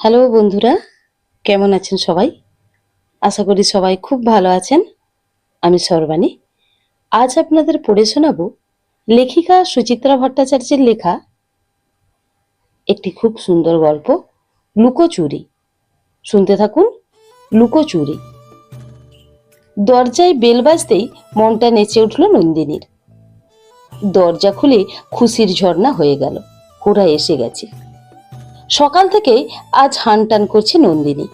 Hello বন্ধুরা, কেমন আছেন সবাই? আশা করি সবাই খুব ভালো আছেন। আমি সর্বাণী। আজ আপনাদের পড়ে শোনাব লেখিকা সুচিত্রা ভট্টাচার্যের লেখা একটি খুব সুন্দর গল্প, লুকোচুরি। শুনতে থাকুন, লুকোচুরি। দরজায় বেল বাজতেই মনটা নেচে উঠল নন্দিনীর। দরজা খুলে খুশির ঝর্ণা হয়ে গেল, ওরা এসে গেছে। সকাল থেকে আজ হান টান করছে নন্দিনী।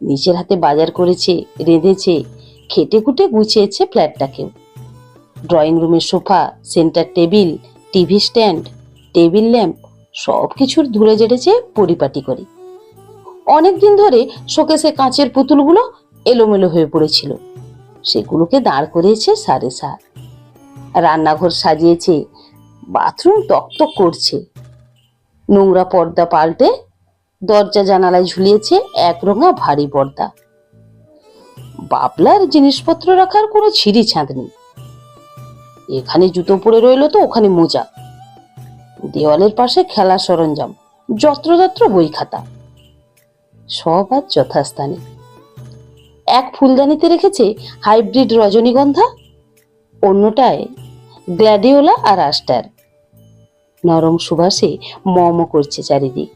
নিজের হাতে বাজার করেছে, রেঁধেছে খেটে খুটে গুছিয়েছে ফ্ল্যাটটাকেও। ড্রয়িং রুমের sofa, centre table, TV stand, table lamp সব কিছুর ধুলে জেড়েছে পরিপাটি করে। অনেকদিন ধরে শোকেসে কাঁচের পুতুলগুলো এলোমেলো হয়ে পড়েছিল। সেগুলোকে দাঁড় করিয়েছে সারে সার। রান্নাঘর সাজিয়েছে, বাথরুম টকটক করছে। নোংরা পর্দা পাল্টে দরজা জানালায় ঝুলিয়েছে একরঙা ভারী পর্দা। বাবলার জিনিসপত্র রাখার কোনো ছিঁড়ি ছাঁদ নেই। এখানে জুতো পরে রইল তো, ওখানে মোজা। দেওয়ালের পাশে খেলার সরঞ্জাম যত্রযত্র বই খাতা। সব আজ যথাস্থানে। এক ফুলদানিতে রেখেছে হাইব্রিড রজনীগন্ধা, অন্যটায় গ্ল্যাডিওলা আর আস্টার। নরম সুবাসে মম করছে চারিদিক।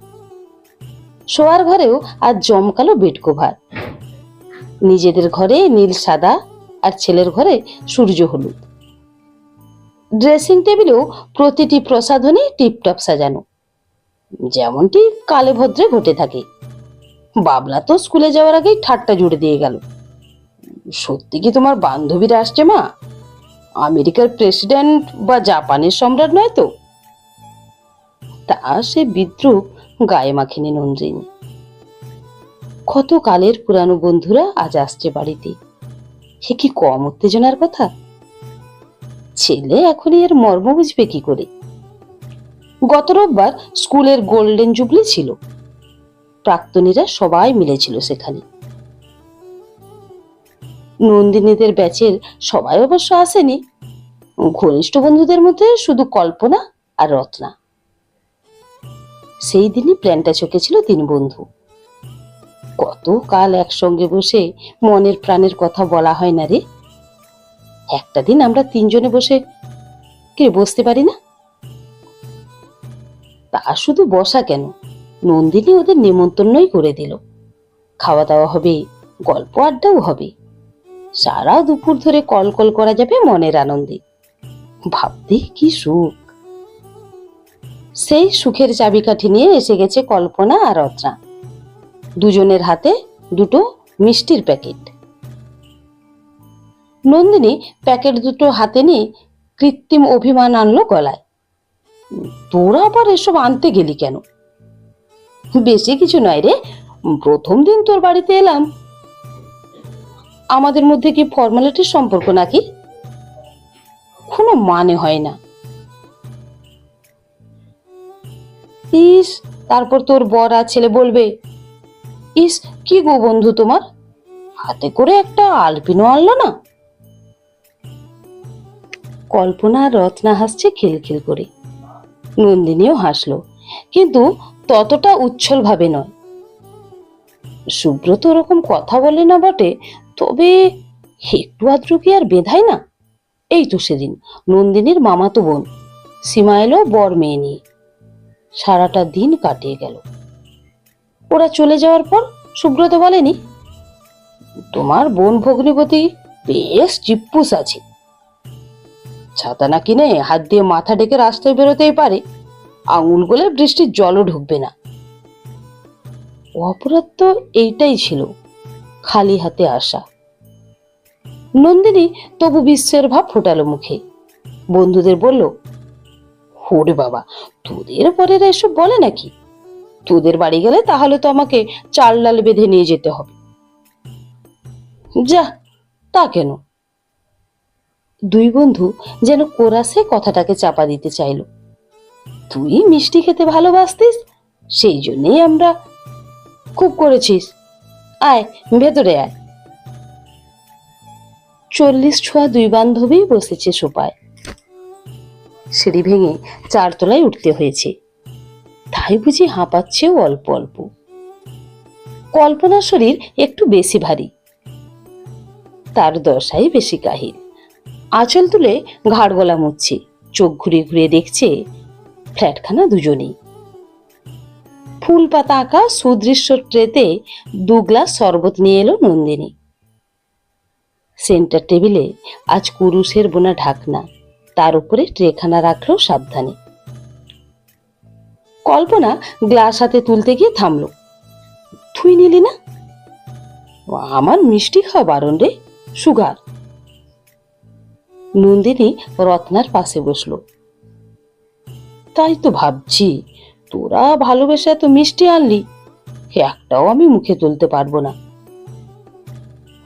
শোয়ার ঘরেও আজ জমকালো বেড কভার। নিজেদের ঘরে নীল সাদা আর ছেলের ঘরে সূর্য হলুদ। ড্রেসিং টেবিলেও প্রতিটি প্রসাধনী টিপটপ সাজানো। যেমনটি কালে ভদ্রে ঘটে থাকে। বাবলা তো স্কুলে যাওয়ার আগেই ঠাট্টা জুড়ে দিয়ে গেল। সত্যি কি তোমার বান্ধবীরা আসছে মা? আমেরিকার প্রেসিডেন্ট বা জাপানের সম্রাট নয় তো? তা সে বিদ্রুপ গায়ে মাখেনি নন্দিনী। কত কালের পুরানো বন্ধুরা আজ আসছে বাড়িতে। সে কি কম উত্তেজনার কথা? ছেলে এখনই এর মর্ম বুঝবে কি করে? গত রোববার স্কুলের গোল্ডেন জুবলি ছিল। প্রাক্তনীরা সবাই মিলেছিল সেখানে। নন্দিনীদের ব্যাচের সবাই অবশ্য আসেনি। ঘনিষ্ঠ বন্ধুদের মধ্যে শুধু কল্পনা আর রত্না। সেই দিনই প্ল্যানটা চোখেছিল তিন বন্ধু। কত কাল একসঙ্গে বসে মনের প্রাণের কথা বলা হয় না রে। একটা দিন আমরা তিনজনে বসে কে বসতে পারি না? তা শুধু বসা কেন? নন্দিনী ওদের নেমন্তন্নই করে দিল। খাওয়া দাওয়া হবে, গল্প আড্ডাও হবে। সারা দুপুর ধরে কল কল করা যাবে মনের আনন্দে। ভাবতে কি সুখ। সেই সুখের চাবিকাঠি নিয়ে এসে গেছে কল্পনা আর রত্না দুজনের হাতে দুটো মিষ্টির প্যাকেট। নন্দিনী প্যাকেট দুটো হাতে নিয়ে কৃত্রিম অভিমান আনলো গলায়। তোরা আবার এসব আনতে গেলি কেন? বেশি কিছু নয় রে, প্রথম দিন তোর বাড়িতে এলাম। আমাদের মধ্যে কি ফর্মালিটির সম্পর্ক নাকি? কোনো মানে হয় না। ইস, তারপর তোর বর আর ছেলে বলবে, ইস, কি গো বন্ধু তোমার? হাতে করে একটা আলপিনো আনলো না? কল্পনা রত্না হাসছে খিলখিল করে। নন্দিনীও হাসলো, কিন্তু ততটা উচ্ছল ভাবে নয়। সুব্রত ওরকম কথা বলে না বটে, তবে একটু আদ্র কি আর বেঁধায় না? এই তো সেদিন, নন্দিনীর মামাতো বোন সীমা এলো বর মেয়ে নিয়ে। সারাটা দিন কাটিয়ে গেল। ওরা চলে যাওয়ার পর সুব্রত বলেনি, তোমার বোন ভগ্নিপতি বেশ চিপ্পুস আছে। ছাতা না কিনে হাত দিয়ে মাথা ডেকে রাস্তায় বেরোতেই পারে, আঙুল গলে বৃষ্টির জলও ঢুকবে না। অপরাধ তো এইটাই ছিল, খালি হাতে আসা। নন্দিনী তবু বিশ্বের ভাব ফোটালো মুখে। বন্ধুদের বলল ওরে বাবা, তোদের পরেরা এসব বলে নাকি? তোদের বাড়ি গেলে তাহলে তো আমাকে চাল ডাল বেঁধে নিয়ে যেতে হবে। যা, তা কেন? দুই বন্ধু যেন কোরাসে কথাটাকে চাপা দিতে চাইল। তুই মিষ্টি খেতে ভালোবাসতিস, সেই জন্যেই আমরা খুব করেছিস। আয়, ভেতরে আয়। চল্লিশ ছোঁয়া দুই বান্ধবী বসেছে সোপায় সিঁড়ি ভেঙে চারতলায় উঠতে হয়েছে। তাই বুঝি হাঁপাচ্ছেও অল্প অল্প। কল্পনার শরীর একটু বেশি ভারী। তার দশাই বেশি কাহিল। আঁচল তুলে ঘাড় গলা মুচ্ছে। চোখ ঘুরে ঘুরে দেখছে ফ্ল্যাটখানা দুজনেই। ফুল পাতা আঁকা সুদৃশ্য ট্রেতে দু গ্লাস শরবত নিয়ে এলো নন্দিনী। সেন্টার টেবিলে আজ কুরুশের বোনা ঢাকনা। তার উপরে ট্রেখানা রাখল সাবধানে। কল্পনা গ্লাস হাতে তুলতে গিয়ে থামলো। তুই নিলি না? আমার মিষ্টি খাওয়া বারণ রে, সুগার। নন্দিনী রত্নার পাশে বসল। তাই তো ভাবছি, তোরা ভালোবেসে এত মিষ্টি আনলি, একটাও আমি মুখে তুলতে পারব না।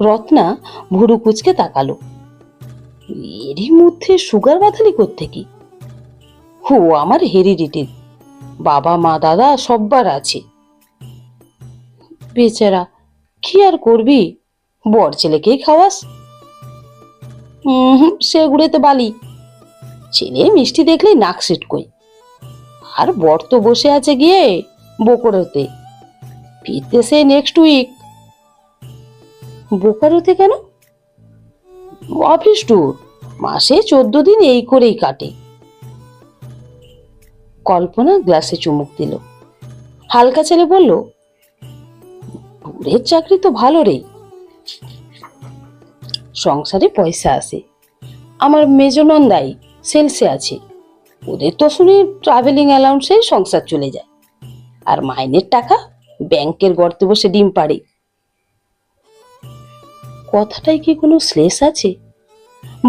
রত্না ভুরু কুচকে তাকালো। এরই মধ্যে সুগার বাঁধালি কি হো, আমার হেরিডিটি। বাবা, মা, দাদা সব্বার আছে। বেচারা, কি আর করবি? বর ছেলেকেই খাওয়াস? সে গুড়েতে বালি। ছেলে মিষ্টি দেখলেই নাক সিটকই আর বর তো বসে আছে গিয়ে বোকরোতে। ফিরতে সে নেক্সট উইক বোকারোতে কেন? অফিস ট্যুর মাসে চোদ্দ দিন এই করেই কাটে। কল্পনা গ্লাসে চুমুক দিল। হালকা ছেলে বলল ট্যুরের চাকরি তো ভালো রে। সংসারে পয়সা আসে আমার মেজনন্দাই সেলসে আছে। ওদের তো শুনি ট্রাভেলিং অ্যালাউন্সেই সংসার চলে যায়। আর মাইনের টাকা ব্যাংকের গর্তে বসে ডিম পাড়ে। কথাটাই কি কোনো শ্লেষ আছে?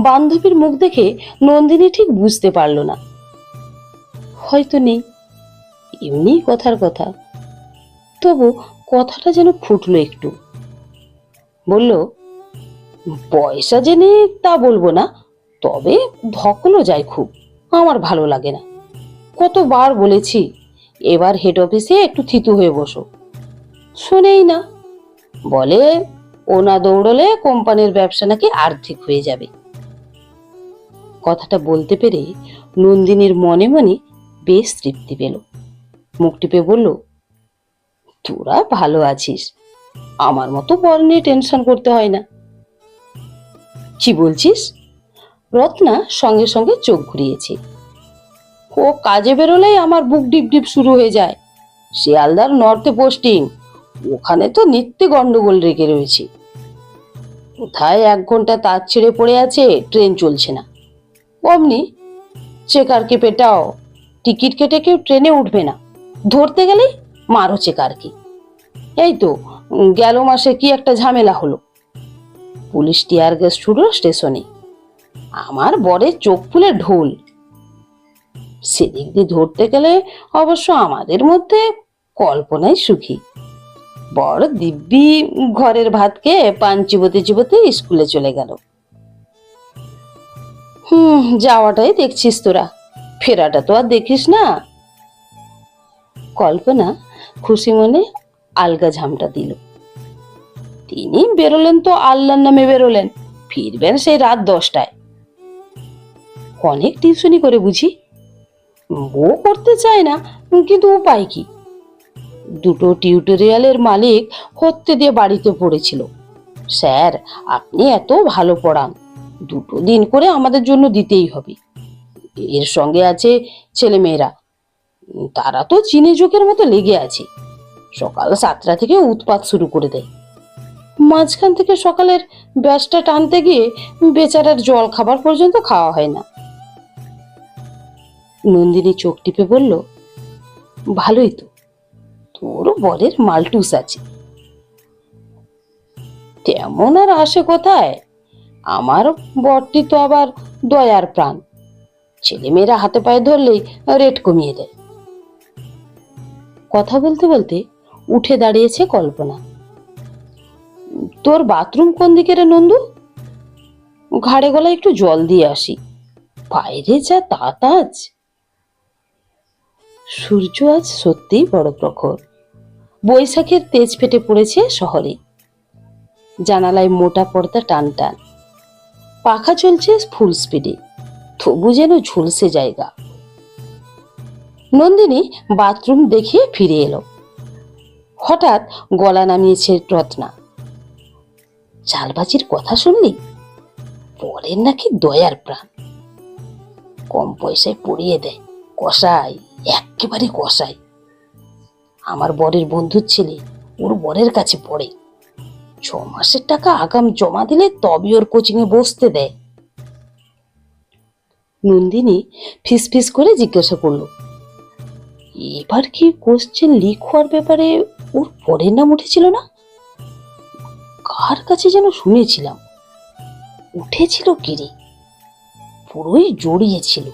বান্ধবীর মুখ দেখে নন্দিনী ঠিক বুঝতে পারল না। হয়তো নেই। এমনি কথার কথা। তবু কথাটা যেন ফুটলো একটু। বলল, পয়সা জেনে তা বলব না, তবে ধকলো যায় খুব। আমার ভালো লাগে না। কতবার বলেছি, এবার হেড অফিসে একটু থিতু হয়ে বসো। শোনেই না। বলে ওনা দৌড়লে কোম্পানির ব্যবসা নাকি আর্থিক হয়ে যাবে। কথাটা বলতে পেরে নন্দিনীর মনে মনে বেশ তৃপ্তি পেল। মুখ টিপে বলল, তোরা ভালো আছিস, আমার মতো বর নিয়ে টেনশন করতে হয় না। কি বলছিস? রত্না সঙ্গে সঙ্গে চোখ ঘুরিয়েছে। ও কাজে বেরোলেই আমার বুক ডিপ ডিপ শুরু হয়ে যায়। শিয়ালদার নর্থে পোস্টিং, ওখানে তো নিত্যে গন্ডগোল রেখে রয়েছে। কোথায় এক ঘণ্টা তার ছেড়ে পড়ে আছে? ট্রেন চলছে না। অমনি চেকারকে পেটাও। টিকিট কেটে কেউ ট্রেনে উঠবে না। ধরতে গেলেই মারো চেকারকে। এই তো গেল মাসে কি একটা ঝামেলা হলো? পুলিশ টিয়ার গ্যাস ছুড়লো স্টেশনে। আমার বরের চোখ ফুলে ঢোল। সেদিক দিয়ে ধরতে গেলে অবশ্য আমাদের মধ্যে কল্পনাই সুখী। বড় দিব্যি ঘরের ভাতকে পান চিবোতে চিবোতে স্কুলে চলে গেল। হুম, যাওয়াটাই দেখছিস তোরা। ফেরাটা তো আর দেখিস না। কল্পনা খুশি মনে আলগা ঝামটা দিল। তিনি বেরোলেন তো আল্লাহর নামে বেরোলেন। ফিরবেন সেই রাত দশটায়। অনেক টিউশনি করে বুঝি। বউ করতে চায় না, কিন্তু উপায় কি? দুটো টিউটোরিয়ালের মালিক হত্যে দিয়ে বাড়িতে পড়েছিল। স্যার, আপনি এত ভালো পড়ান। দুটো দিন করে আমাদের জন্য দিতেই হবে। এর সঙ্গে আছে ছেলেমেয়েরা। তারা তো চিনে যুগের মতো লেগে আছে। সকাল সাতটা থেকে উৎপাত শুরু করে দেয়। মাঝখান থেকে সকালের ব্যাসটা টানতে গিয়ে বেচারার জল খাবার পর্যন্ত খাওয়া হয় না। নন্দিনী চোখ টিপে বলল, ভালোই তো। তোর বরের মালটুস আছে। তেমন আর আসে কোথায়? আমার বরটি তো আবার দয়ার প্রাণ। ছেলেমেয়েরা হাতে পায়ে ধরলেই রেট কমিয়ে দেয়। কথা বলতে বলতে উঠে দাঁড়িয়েছে কল্পনা। তোর বাথরুম কোন দিকে রে নন্দু? ঘাড়ে গলায় একটু জল দিয়ে আসি। বাইরে যা তাতাজ। সূর্য আজ সত্যিই বড় প্রখর। বৈশাখের তেজ ফেটে পড়েছে শহরে। জানালায় মোটা পর্দা টান টান পাখা চলছে ফুল স্পিডে তবু যেন ঝুলসে জায়গা। নন্দিনী বাথরুম দেখে ফিরে এলো। হঠাৎ গলা নামিয়েছে রত্না। চালবাজির কথা শুনলি? পরের নাকি দয়ার প্রাণ। কম পয়সায় পড়িয়ে দেয়। কষাই একেবারে কষাই আমার বরের বন্ধুর ছেলে ওর বরের কাছে পড়ে। ছ মাসের টাকা আগাম জমা দিলে তবে ওর কোচিংয়ে বসতে দেয়। নন্দিনী ফিস ফিস করে জিজ্ঞাসা করল, এবার কি কোশ্চেন লিক হওয়ার ব্যাপারে ওর পরের নাম উঠেছিল না? কার কাছে যেন শুনেছিলাম? উঠেছিল কিরে পুরোই জড়িয়েছিল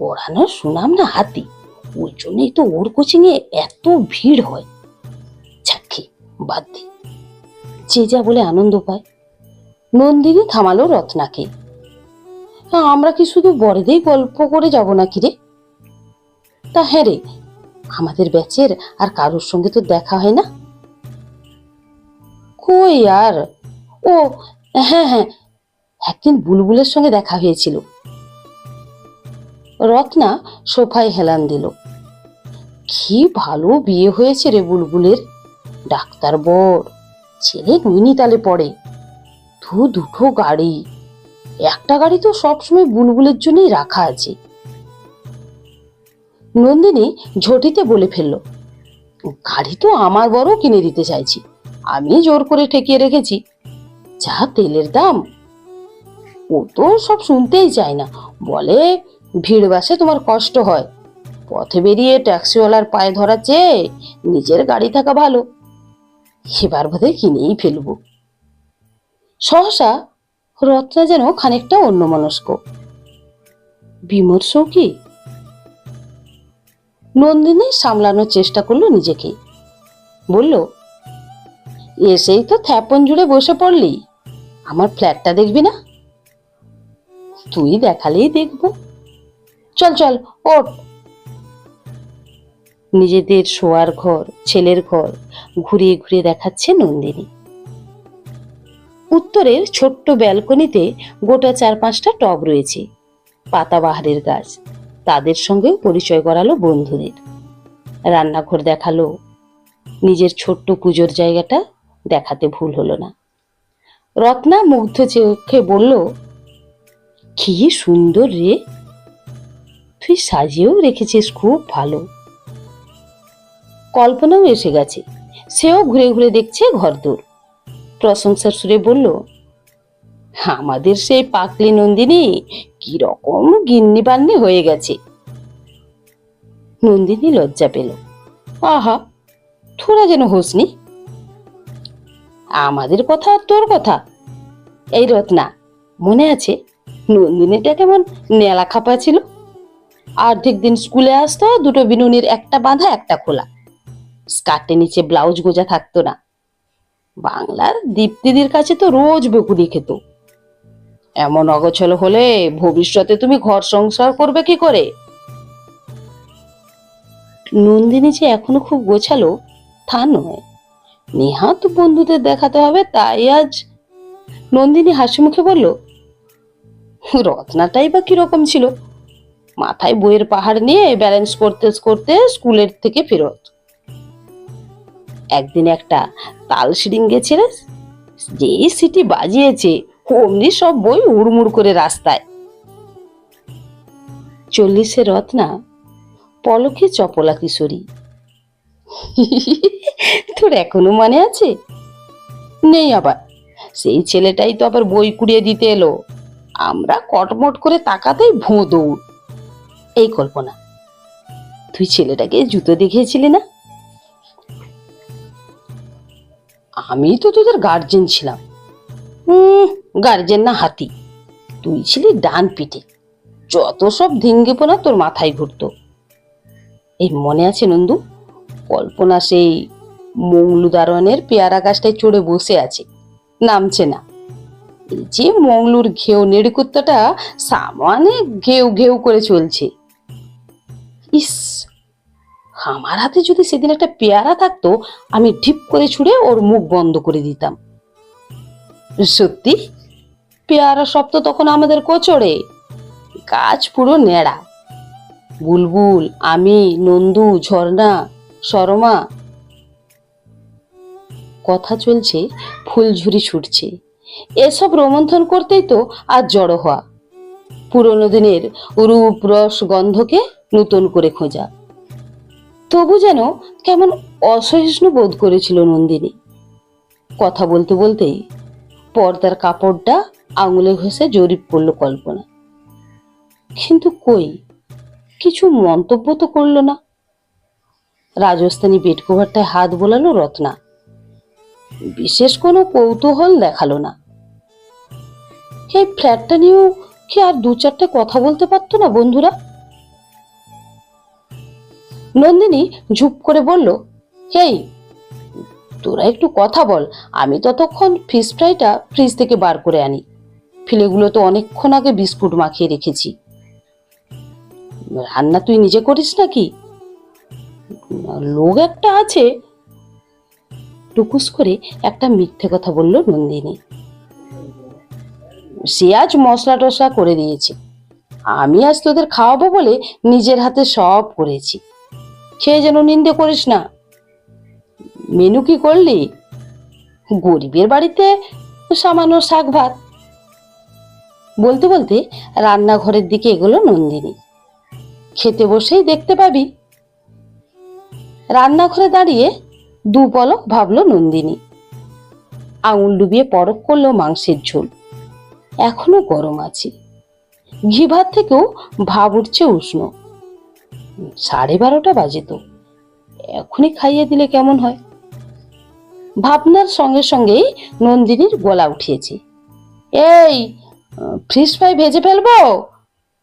পড়ানোর সুনাম না হাতি। ওই জন্যই তো ওর কোচিংয়ে এত ভিড় হয়। ছাক্ষি বাদ দি। যে যা বলে আনন্দ পায়। নন্দিনী থামালো রত্নাকে। আমরা কি শুধু বড়দের গল্প করে যাব নাকি রে? তা হ্যাঁ রে, আমাদের ব্যাচের আর কারোর সঙ্গে তো দেখা হয় না? কই আর? ও হ্যাঁ হ্যাঁ একদিন বুলবুলের সঙ্গে দেখা হয়েছিল। রত্না সোফায় হেলান দিল। কি ভালো বিয়ে হয়েছে রে বুলবুলের। ডাক্তার বর, ছেলে নৈনিতালে পড়ে, দু দুটো গাড়ি। একটা গাড়ি তো সবসময় বুলবুলের জন্যই রাখা আছে। নন্দিনী ঝটিতে বলে ফেলল, গাড়ি তো আমার বড় কিনে দিতে চাইছি, আমি জোর করে ঠেকিয়ে রেখেছি। যা তেলের দাম। ও তো সব শুনতেই চায় না, বলে ভিড় বাসে তোমার কষ্ট হয়। পথে বেরিয়ে ট্যাক্সিওয়ালার পায়ে ধরা চেয়ে নিজের গাড়ি থাকা ভালো। এবার বোধহয় কিনেই ফেলব। সহসা রত্না যেন খানিকটা অন্যমনস্ক। বিমর্ষ কি? নন্দিনী সামলানোর চেষ্টা করল নিজেকে। বলল, এসেই তো থ্যাপন জুড়ে বসে পড়লি। আমার ফ্ল্যাটটা দেখবি না? তুই দেখালেই দেখব। চল চল, ওঠ। নিজেদের শোয়ার ঘর, ছেলের ঘর ঘুরিয়ে ঘুরিয়ে দেখাচ্ছে নন্দিনী। উত্তরের ছোট্ট ব্যালকনিতে গোটা চার পাঁচটা টব রয়েছে, পাতাবাহারের গাছ, তাদের সঙ্গেও পরিচয় করালো বন্ধুদের। রান্নাঘর দেখাল, নিজের ছোট্ট পুজোর জায়গাটা দেখাতে ভুল হলো না। রত্না মুগ্ধ চোখে বলল, কি সুন্দর রে, তুই সাজিয়েও রেখেছিস, খুব ভালো। কল্পনাও এসে গেছে। সেও ঘুরে ঘুরে দেখছে ঘরদোর। প্রশংসার সুরে বলল, আমাদের সেই পাকলি নন্দিনী কি রকম গিন্নি বান্নি হয়ে গেছে। নন্দিনী লজ্জা পেল। আহা, তোরা যেন হোসনি। আমাদের কথা আর তোর কথা। এই রত্না, মনে আছে নন্দিনীটা কেমন নেলা খাপা ছিল? অর্ধেক দিন স্কুলে আসতো, দুটো বিনুনির একটা বাঁধা, একটা খোলা। স্কার্টের নিচে ব্লাউজ গোজা থাকতো না। বাংলার দীপ্তিদির কাছে তো রোজ বেকুনি খেত। এমন অগোছল হলে ভবিষ্যতে তুমি ঘর সংসার করবে কি করে? নন্দিনী যে এখনও খুব গোছালো, তা নয়। নেহাত বন্ধুদের দেখাতে হবে, তাই আজ নন্দিনী হাসি মুখে বলল, রত্নাটাই বা কীরকম ছিল? মাথায় বইয়ের পাহাড় নিয়ে ব্যালেন্স করতে করতে স্কুলের থেকে ফেরত। একদিন একটা তাল সিডিং গেছিল যেই সিটি বাজিয়েছে, অমনি সব বই উড়মুড় করে রাস্তায়। চল্লিশে রত্না, পলকে চপলা কিশোরী। তোর এখনও মনে আছে? নেই আবার। সেই ছেলেটাই তো আবার বই কুড়িয়ে দিতে এলো। আমরা কটমট করে তাকাতেই ভোঁ দৌড়। এই কল্পনা। তুই ছেলেটাকে জুতো দেখিয়েছিলি না? আমি তো তোদের গার্জেন ছিলাম। গার্জেন না হাতি। তুই ছিলি ডান পিঠে। যত সব ধিঙ্গেপনা তোর মাথায় ঘুরতো। এই মনে আছে নন্দু? কল্পনা সেই মংলুদারণের পেয়ারা গাছটায় চড়ে বসে আছে। নামছে না। এই যে মংলুর ঘেউ নেড়িকুত্তাটা সামানে ঘেউ ঘেউ করে চলছে। ইস আমার হাতে যদি সেদিন একটা পেয়ারা থাকতো, আমি ঢিপ করে ছুঁড়ে ওর মুখ বন্ধ করে দিতাম। সত্যি? পেয়ারা তো তখন আমাদের কোচড়ে গাছ পুরো নেড়া বুলবুল, আমি, নন্দু, ঝর্ণা সরমা কথা চলছে ফুলঝুরি ছুটছে। এসব রোমন্থন করতেই তো আজ জড়ো হওয়া। পুরনো দিনের রূপ, রস, গন্ধকে নতুন করে খোঁজা। তবু যেন কেমন অসহিষ্ণু বোধ করেছিল নন্দিনী। কথা বলতে বলতেই পর্দার কাপড়টা আঙুলে ঘষে জরিপ করল কল্পনা। কিন্তু কই? কিছু মন্তব্য তো করল না। রাজস্থানী বেড কভারটায় হাত বোলালো রত্না। বিশেষ কোনো কৌতূহল দেখাল না। এই ফ্ল্যাটটা নিয়েও কি আর দু চারটে কথা বলতে পারতো না বন্ধুরা? নন্দিনী ঝুপ করে বলল, হেই, তোরা একটু কথা বল, আমি ততক্ষণ ফিশ ফ্রাইটা ফ্রিজ থেকে বার করে আনি। ফিলেগুলো তো অনেকক্ষণ আগে বিস্কুট মাখিয়ে রেখেছি। রান্না তুই নিজে করিস নাকি? লোক একটা আছে। টুকুস করে একটা মিথ্যে কথা বলল নন্দিনী। সে আজ মশলা টসলা করে দিয়েছে। আমি আজ তোদের খাওয়াবো বলে নিজের হাতে সব করেছি। খেয়ে যেন নিন্দে করিস না। মেনু কি করলি? গরিবের বাড়িতে সামান্য শাক ভাত বলতে বলতে রান্নাঘরের দিকে এগোলো নন্দিনী। খেতে বসেই দেখতে পাবি। রান্নাঘরে দাঁড়িয়ে দু পলক ভাবলো নন্দিনী। আঙুল ডুবিয়ে পরক করল মাংসের ঝোল। এখনও গরম আছে। ঘি ভাত থেকেও ভাব উঠছে উষ্ণ। সাড়ে বারোটা বাজে তো। এখনই খাইয়ে দিলে কেমন হয়? ভাবনার সঙ্গে সঙ্গেই নন্দিনীর গলা উঠিয়েছে। এই ফ্রিজ ফ্রাই ভেজে ফেলব?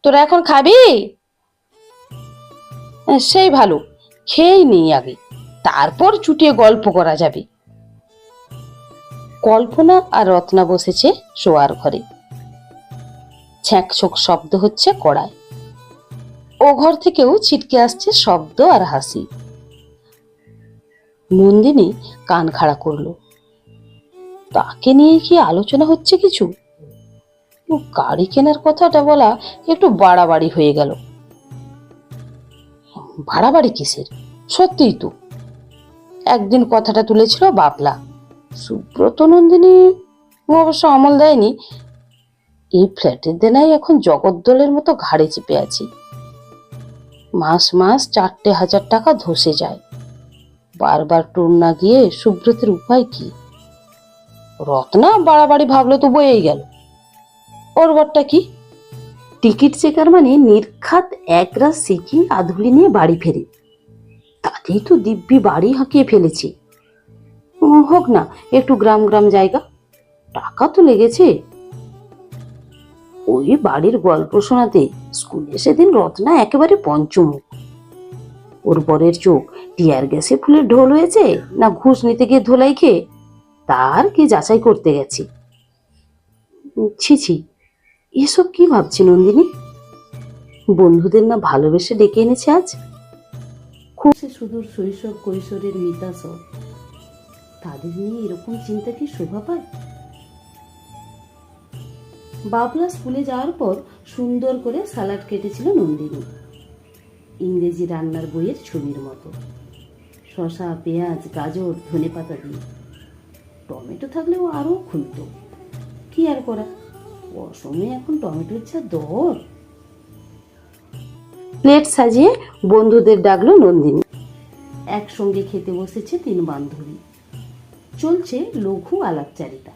তোরা এখন খাবি? আহ, সেই ভালো খেয়েই নেই আগে। তারপর চুটিয়ে গল্প করা যাবে। কল্পনা আর রত্না বসেছে শোয়ার ঘরে। ছ্যাঁকছোক শব্দ হচ্ছে কড়ায়। ও ঘর থেকেও ছিটকে আসছে শব্দ আর হাসি। নন্দিনী কান খাড়া করল। তাকে নিয়ে কি আলোচনা হচ্ছে কিছু? গাড়ি কেনার কথাটা বলা একটু বাড়াবাড়ি হয়ে গেল। বাড়াবাড়ি কিসের? সত্যিই তো। একদিন কথাটা তুলেছিল বাবলা সুব্রত নন্দিনী অবশ্য আমল দেয়নি। এই ফ্ল্যাটের দেনাই এখন জগদ্দলের মতো ঘাড়ে চেপে আছি। মাস মাস চারটে হাজার টাকা ধসে যায়। বারবার টুর না গিয়ে সুব্রতের উপায় কি? রত্না বাড়াবাড়ি ভাবলো তো বয়েই গেল। ওর বরটা কি? টিকিট চেকার মানে নির্ঘাত এক রাত সিকি আধুলি নিয়ে বাড়ি ফেরে। তাতেই তো দিব্যি বাড়ি হাঁকিয়ে ফেলেছে। হোক না, একটু গ্রাম গ্রাম জায়গা। টাকা তো লেগেছে। ওই বাড়ির গল্প শোনাতে স্কুলে সেদিন রত্না একেবারে পঞ্চমুখ ওর বরের চোখ টিয়ার গ্যাসে ফুলের ঢোল হয়েছে না ঘুষ নিতে গিয়ে ধোলাই খেয়ে? তার কি যাচাই করতে গেছি। ছি ছি, এসব কি ভাবছি নন্দিনী? বন্ধুদের না ভালোবেসে ডেকে এনেছে আজ? খুব সুদূর শৈশব কৈশোরের মিতা সব। তাদের নিয়ে এরকম চিন্তা কি শোভা পায়? বাবলা স্কুলে যাওয়ার পর সুন্দর করে সালাড কেটেছিল নন্দিনী। ইংরেজি রান্নার বইয়ের ছবির মতো। শসা পেঁয়াজ গাজর ধনেপাতা দিয়ে। টমেটো থাকলেও আরও খুলতো। কি আর করা? অসময়ে এখন টমেটোর যা দর। প্লেট সাজিয়ে বন্ধুদের ডাকলো নন্দিনী। একসঙ্গে খেতে বসেছে তিন বান্ধবী। চলছে লঘু আলাপচারিতা।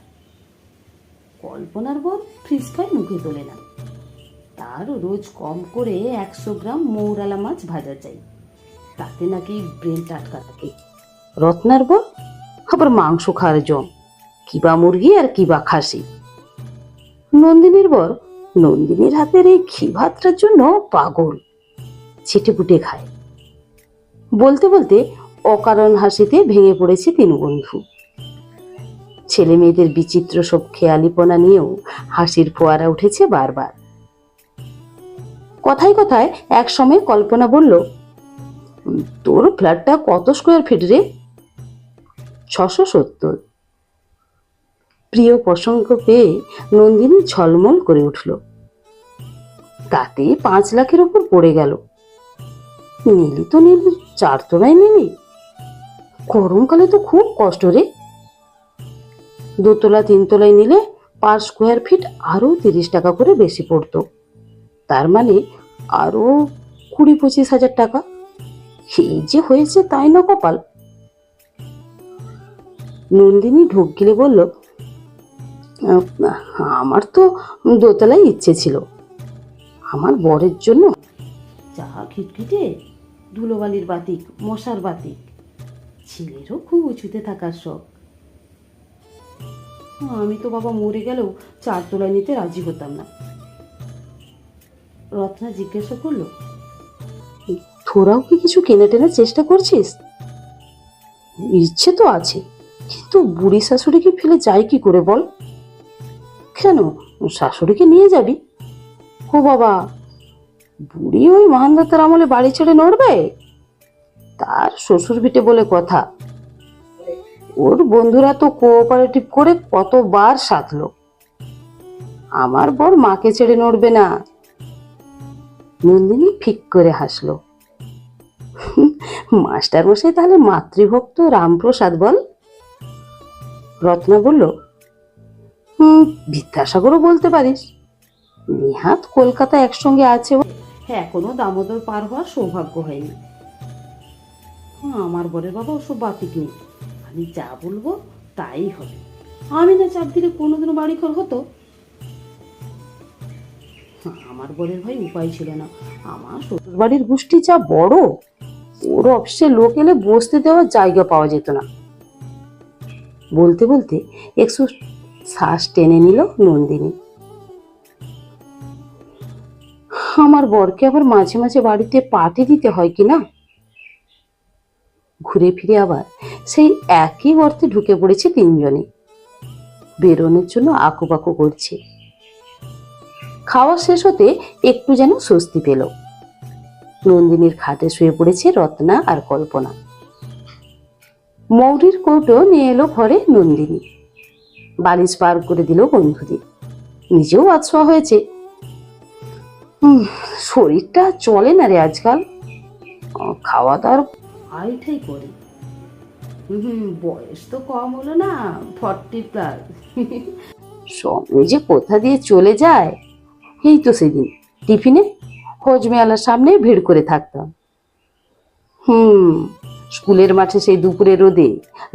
কল্পনার বর ফ্রিজ ফ্রাই মুখে তোলে না। তারও রোজ কম করে একশো গ্রাম মৌরালা মাছ ভাজা চাই। তাতে নাকি ব্রেন টাটকা থাকে। রত্নার বর, আবার মাংস খাওয়ার জম। কিবা মুরগি আর কিবা খাসি। নন্দিনীর বর, নন্দিনীর হাতের এই ঘি ভাতটার জন্য পাগল। ছিটেপুটে খায়। বলতে বলতে অকারণ হাসিতে ভেঙে পড়েছে তিন বন্ধু। ছেলে মেয়েদের বিচিত্র সব খেয়ালিপনা নিয়েও হাসির ফোয়ারা উঠেছে বারবার। কথায় কথায় এক সময় কল্পনা বলল তোর ফ্ল্যাটটা কত স্কোয়ার ফিট রে? ছশো সত্তর। প্রিয় প্রসঙ্গ পেয়ে নন্দিনী ঝলমল করে উঠল। তাতে পাঁচ লাখের ওপর পড়ে গেল। নিলি তো নিলি চার তোলায় নিলি গরমকালে তো খুব কষ্ট রে। দোতলা, তিনতলায় নিলে পার স্কোয়ার ফিট আরও তিরিশ টাকা করে বেশি পড়তো। তার মানে আরও কুড়ি পঁচিশ হাজার টাকা। এই যে হয়েছে তাই না কপাল? নন্দিনী ঢোক গিলে বলল, আমার তো দোতলায় ইচ্ছে ছিল। আমার বরের জন্য। চা খিটখিটে, ধুলোবালির বাতিক, মশার বাতিক। ছেলেরও খুব উঁচুতে থাকার শখ। আমি তো বাবা মরে গেলেও চার তোলায় নিতে রাজি হতাম না। রত্না জিজ্ঞাসা করল, তোরাও কি কিছু কেনে টেনে চেষ্টা করছিস? ইচ্ছে তো আছে, কিন্তু বুড়ি শাশুড়িকে ফেলে যাই কি করে বল? কেন? শাশুড়িকে নিয়ে যাবি? ও বাবা, বুড়ি ওই মহান্দাতার আমলে বাড়ি ছেড়ে নড়বে? তার শ্বশুর ভিটে বলে কথা ওর বন্ধুরা তো কোঅপারেটিভ করে কতবার সাধলো। আমার বর মাকে ছেড়ে নড়বে না। নন্দিনী ফিক করে হাসলো। মাস্টার মশাই তাহলে মাতৃভক্ত রামপ্রসাদ বল? রত্না বলল হুম বিদ্যাসাগরও বলতে পারিস। নিহাত কলকাতা একসঙ্গে আছে। হ্যাঁ এখনও দামোদর পার হওয়ার সৌভাগ্য হয়নি। হ্যাঁ, আমার বরের বাবা ওসব বাতিক নেই। আমি যা বলব তাই হবে। আমি না চাপ দিলে কোনোদিনও বাড়ি ঘর হতো। হ্যাঁ, আমার বরের ভাই উপায় ছিল না। আমার শ্বশুর বাড়ির গোষ্ঠী যা বড় ওর অফিসে লোক এলে বসতে দেওয়ার জায়গা পাওয়া যেত না। বলতে বলতে একটু শ্বাস টেনে নিল নন্দিনী। আমার বরকে আবার মাঝে মাঝে বাড়িতে পার্টি দিতে হয় কি না? ঘুরে ফিরে আবার সেই একই গর্তে ঢুকে পড়েছে তিনজনে বেরোনোর জন্য আকুপাকু করছে। খাওয়া শেষ হতে একটু যেন স্বস্তি পেল। নন্দিনীর খাটে শুয়ে পড়েছে রত্না আর কল্পনা। মৌরির কৌটো নিয়ে এলো ঘরে নন্দিনী। বালিশ পার করে দিল বন্ধুদের নিজেও আছোয়া হয়েছে। শরীরটা চলে না রে আজকাল। খাওয়া দাওয়ার আইটাই করে। বয়স তো কম হলো না ফর্টি প্লাস সময় যে কোথা দিয়ে চলে যায়, এই তো সেদিন। টিফিনে হজমেয়ালার সামনে ভিড় করে থাকতাম। হুম, স্কুলের মাঠে সেই দুপুরে রোদে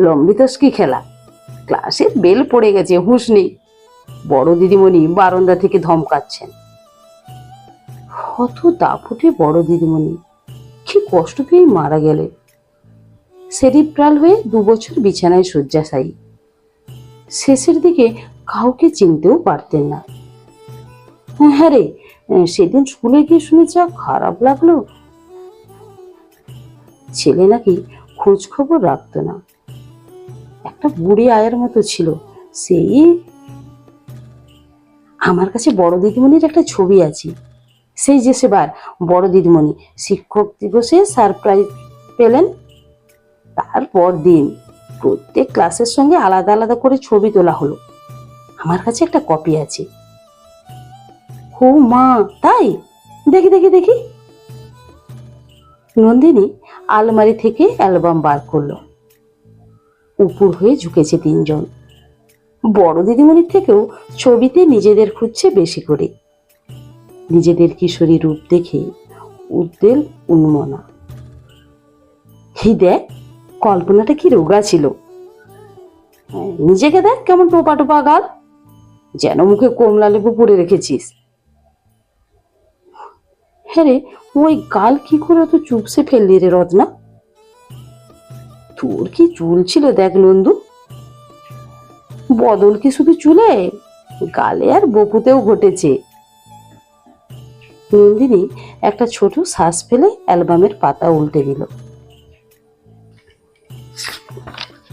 লম্বিতস্কি খেলা। ক্লাসে বেল পড়ে গেছে, হুঁশ নেই। বড় দিদিমণি বারান্দা থেকে ধমকাচ্ছেন। কত দাপুটে বড় দিদিমণি, কি কষ্ট পেয়ে মারা গেলে সেরিব্রাল হয়ে দু বছর বিছানায় শয্যাশায়ী। শেষের দিকে কাউকে চিনতেও পারতেন না। হ্যাঁ রে সেদিন স্কুলে গিয়ে শুনে যা খারাপ লাগল। ছেলে নাকি খোঁজ খবর রাখতো না। একটা বুড়ি আয়ের মতো ছিল। সেই আমার কাছে বড় দিদিমণির একটা ছবি আছে। সেই যে সেবার বড় দিদিমণি, শিক্ষক দিবসে সারপ্রাইজ পেলেন তারপর দিন প্রত্যেক ক্লাসের সঙ্গে আলাদা আলাদা করে ছবি তোলা হলো। আমার কাছে একটা কপি আছে। ও মা, তাই? দেখি দেখি দেখি। নন্দিনী আলমারি থেকে অ্যালবাম বার করল। উপর হয়ে ঝুঁকেছে তিনজন। বড় দিদিমণির থেকেও ছবিতে নিজেদের খুঁজছে বেশি করে। নিজেদের কিশোরী রূপ দেখে উদ্বেল, উন্মনা। এই দেখ কল্পনাটা কি রোগা ছিল? হ্যাঁ, নিজেকে দেখ কেমন টোপা টোপা গাল। যেন মুখে কমলা লেবু পরে রেখেছিস। হ্যাঁ রে ওই গাল কি করে তো চুপসে ফেললি রে রত্না? তোর কি চুল ছিল দেখ নন্দু? বদল কি শুধু চুলে? গালে আর বপুতেও ঘটেছে। নন্দিনী একটা ছোট শ্বাস ফেলে অ্যালবামের পাতা উল্টে দিল।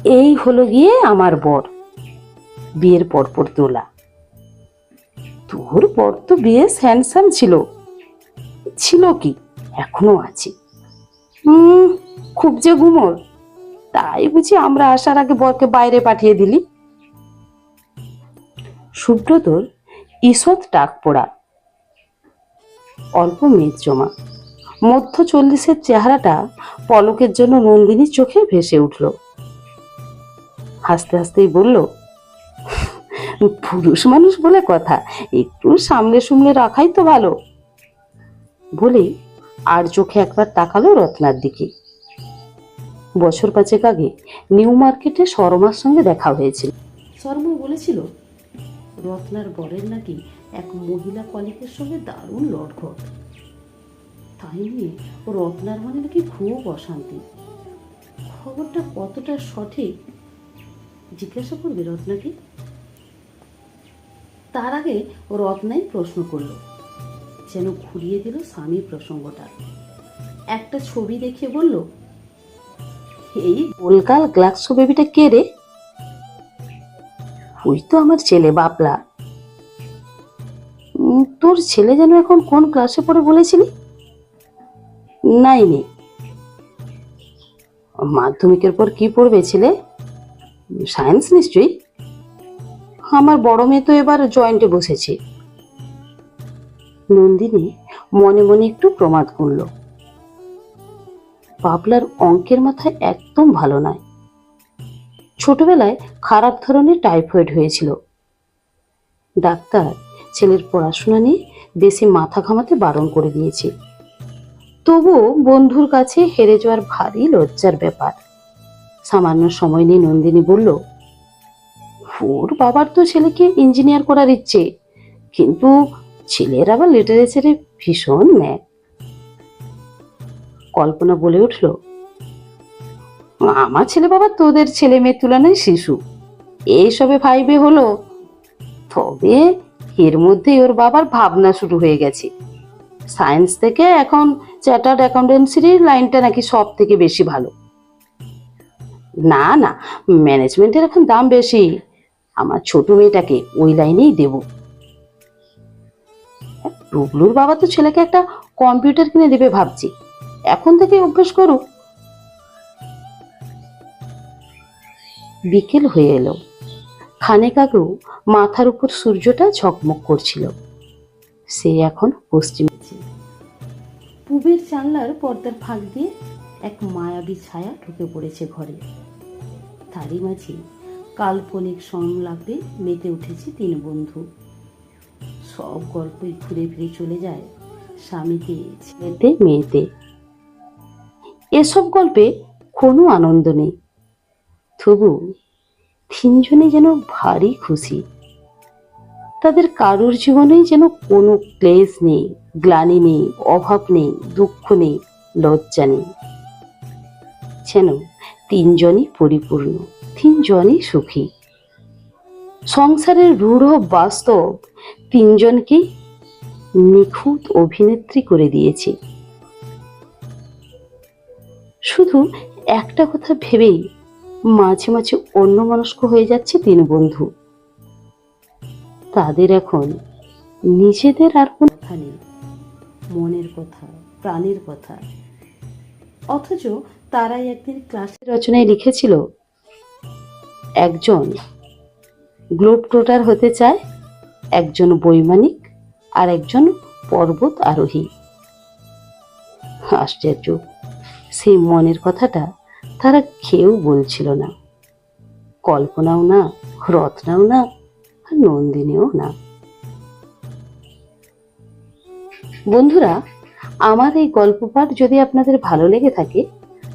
এই হলো গিয়ে আমার বর। বিয়ের পরপর তোলা তোর বর তো বেশ হ্যান্ডসাম ছিল। ছিল কি? এখনও আছে। হুম খুব যে গুমর। তাই বুঝি আমরা আসার আগে বরকে বাইরে পাঠিয়ে দিলি। সুব্রতর ঈষৎ টাক পড়া। অল্প মেদ জমা। মধ্য চল্লিশের চেহারাটা পলকের জন্য নন্দিনীর চোখে ভেসে উঠল। হাসতে হাসতেই বলল, পুরুষ মানুষ বলে কথা, একটু সামলে সুমলে রাখাই তো ভালো। বলে আর চোখে একবার তাকালো রত্নার দিকে। বছর পাঁচেক আগে নিউ মার্কেটে শর্মার সঙ্গে দেখা হয়েছিল। শর্মা বলেছিল, রত্নার বরের নাকি এক মহিলা কলিকের সঙ্গে দারুণ লটঘট তাই নিয়ে রত্নার মানে নাকি খুব অশান্তি। খবরটা কতটা সঠিক জিজ্ঞাসা করবে রত্নাকে? তার আগে রত্নাই প্রশ্ন করল, যেন ঘুরিয়ে দিল স্বামীর প্রসঙ্গটা। একটা ছবি দেখে বলল, এই গোলকাল গ্লাক্সো বেবিটা কে রে? ওই তো আমার ছেলে বাপলা। তোর ছেলে যেন এখন কোন ক্লাসে পড়ে বলেছিলি? নাইনে। মাধ্যমিকের পর কি পড়বে ছেলে? সায়েন্স নিশ্চয়ই? আমার বড় মেয়ে তো এবার জয়েন্টে বসেছে। নন্দিনী মনে মনে একটু প্রমাদ করল। পাবলার অঙ্কের মাথায় একদম ভালো নয়। ছোটবেলায় খারাপ ধরনের টাইফয়েড হয়েছিল। ডাক্তার ছেলের পড়াশোনা নিয়ে বেশি মাথা ঘামাতে বারণ করে দিয়েছে। তবুও বন্ধুর কাছে হেরে যাওয়ার ভারী লজ্জার ব্যাপার। সামান্য সময় নিয়ে নন্দিনী বলল, ওর বাবার তো ছেলেকে ইঞ্জিনিয়ার করার ইচ্ছে, কিন্তু ছেলের আবার লিটারেচারে ভীষণ ম্যাক কল্পনা বলে উঠল, আমার ছেলে বাবা তোদের ছেলে মেয়ের তুলনায় শিশু এইসবে ভাইবে হলো। তবে এর মধ্যে ওর বাবার ভাবনা শুরু হয়ে গেছে। সায়েন্স থেকে এখন চ্যাটার্ড অ্যাকাউন্টেন্সির লাইনটা নাকি সব থেকে বেশি ভালো। না না ম্যানেজমেন্টের এখন দাম বেশি। আমার ছোট মেয়েটাকে ওই লাইনেই দেব। টুবলুর বাবা তো ছেলেকে একটা কম্পিউটার কিনে দেবে ভাবছি। এখন থেকে অভ্যাস করুক বিকেল হয়ে এলো। খানেক আগেও মাথার উপর সূর্যটা ঝকমক করছিল। সে এখন পশ্চিমে পুবের জানলার পর্দার ফাঁক দিয়ে এক মায়াবী ছায়া ঢুকে পড়েছে ঘরে। তারই মাঝে কাল্পনিক সংলাপে মেতে উঠেছে তিন বন্ধু। সব গল্পই ঘুরে ফিরে চলে যায় স্বামীতে ছেলেতে, মেয়েতে। এসব গল্পে কোনো আনন্দ নেই। তবু তিনজনে যেন ভারী খুশি। তাদের কারোর জীবনেই যেন কোনো ক্লেশ নেই, গ্লানি নেই, অভাব নেই, দুঃখ নেই, লজ্জা নেই। যেন তিনজনই পরিপূর্ণ, তিনজনই সুখী। সংসারের রূঢ় বাস্তব তিনজনকে নিখুঁত অভিনেত্রী করে দিয়েছে। শুধু একটা কথা ভেবেই মাঝে মাঝে অন্য অন্যমনস্ক হয়ে যাচ্ছে তিন বন্ধু। তাদের এখন নিজেদের আর কোনো মনের কথা, প্রাণের কথা। অথচ তারাই একদিন ক্লাসের রচনায় লিখেছিল, একজন গ্লোব টোটার হতে চায় একজন বৈমানিক আর একজন পর্বত আরোহী। আশ্চর্য, সেই মনের কথাটা তারা কেউ বলছিল না। কল্পনাও না, রত্নাও না, আর নন্দিনীও না। বন্ধুরা, আমার এই গল্প পাঠ যদি আপনাদের ভালো লেগে থাকে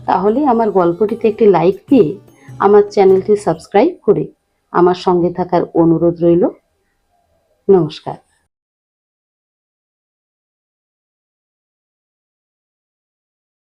তাহলে আমার গল্পটিতে একটি লাইক দিয়ে আমার চ্যানেলটি সাবস্ক্রাইব করে আমার সঙ্গে থাকার অনুরোধ রইল। নমস্কার।